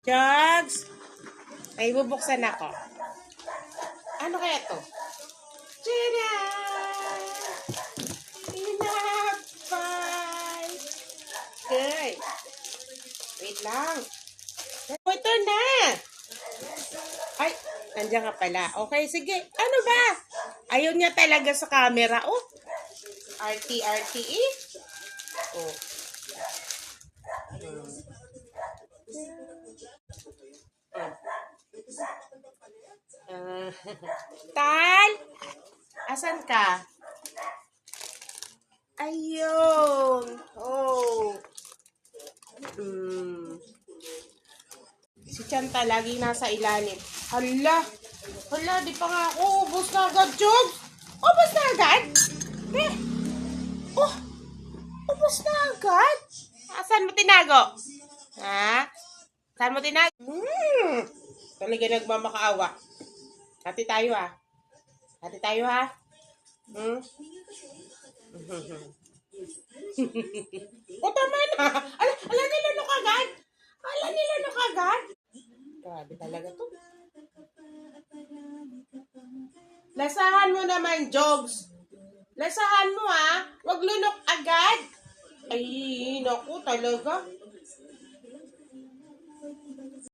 Jogs! Ay, bubuksan ako. Ano kaya to? Tada! Inapay! Okay. Wait lang. Oh, ito na! Ay, nandiyan ka pala. Okay, sige. Ano ba? Ayaw niya talaga sa camera. Oh, RT-RTE. Oh. Hmm. Ah, Tal! Asan ka? Ayun! Oh! Hmm. Si Chanta lagi nasa ilalim. Hala! Hala, di pa nga ako. Ubus na agad, Chog! Ubus na agad? Eh! Oh! Ubus na agad? Asan mo tinago? Ha? Saan mo tinago? Hmm! Talaga nagmamakaawa. Hati tayo ha. Hati tayo ha. Hmm? o tama na. Ala, ala nilano kagad. Ala nilano kagad. Grabe talaga to. Lasahan mo naman, Jogs. Lasahan mo ha. Huwag lunok agad. Ay, naku talaga.